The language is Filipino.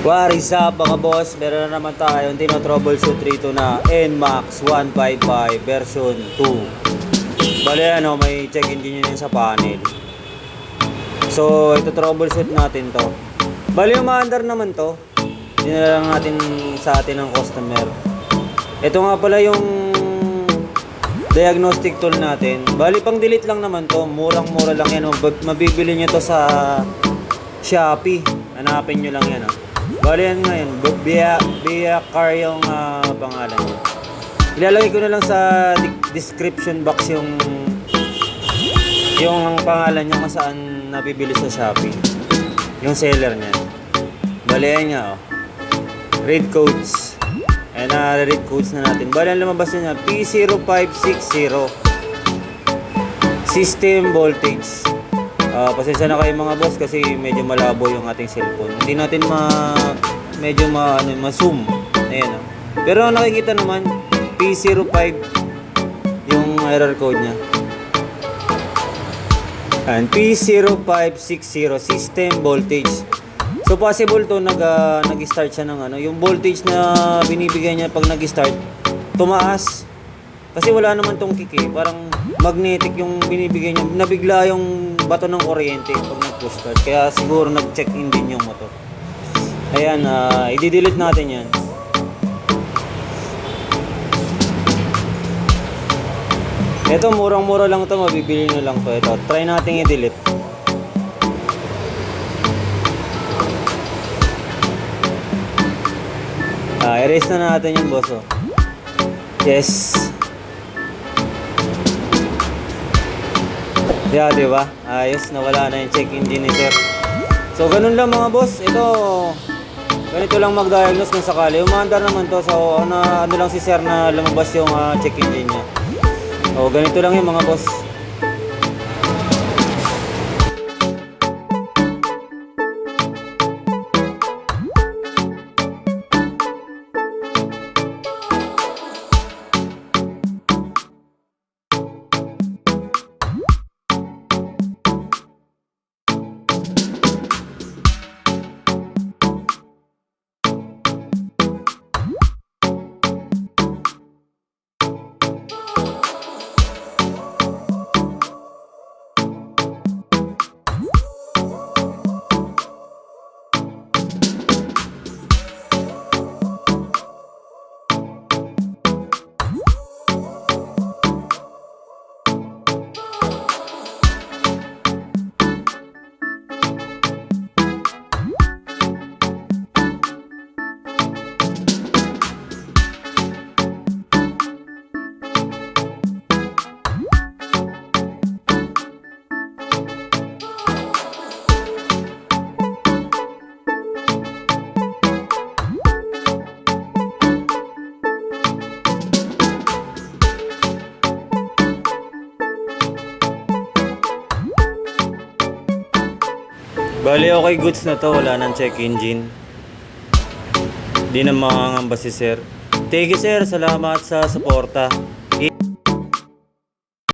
What is up mga boss? Meron na naman tayong tino-troubleshoot rito na NMAX 155 version 2. Bale ano, may check engine yun sa panel. So, ito troubleshoot natin to. Bale yung maandar naman to. Dinala lang natin sa atin ng customer. Ito nga pala yung diagnostic tool natin. Bali pang delete lang naman to. Murang-mura lang yan. Mab- Mabibili nyo to sa Shopee. Hanapin nyo lang yan. Oh. Bali yan ngayon. Bia, Bia Car yung ah, pangalan niya. Ilalagay ko na lang sa description box yung yung pangalan niya kung saan nabibili sa Shopee. Yung seller niya. Bali yan nga oh. Red codes. Ayan na, red codes na natin. Bali ang lumabas niya P0560. System voltage. Ah, pasensya na kayo mga boss kasi medyo malabo yung ating cellphone. Hindi natin ma medyo ma ano, ma-zoom. Ayan oh. Pero nakikita naman P05 yung error code niya. And P0560 system voltage. So possible to nag ah, nag-start siya ng ano, yung voltage na binibigay niya pag nag-start tumaas. Kasi wala naman tong kick eh. Parang magnetic yung binibigay niya. Nabigla yung bato ng kuryente pag nag-push start. Kaya siguro nag-check in din yung motor. Ayan, ah, i-delete natin yan. Ito, murang-mura lang to Mabibili nyo lang to. Ito, try natin i-delete. Ah, erase na natin yung boss, oh. Yes. Yeah, di ba? Ayos, nawala na yung check engine ni sir. So, ganun lang mga boss. Ito, ganito lang mag-diagnose kung sakali. Umandar naman to. So, ano, ano lang si sir na lumabas yung ah, check engine niya. So, ganito lang yung mga boss. Bali, okay goods na to. Wala nang check engine. Di na makangamba si sir. Thank you sir. Salamat sa suporta.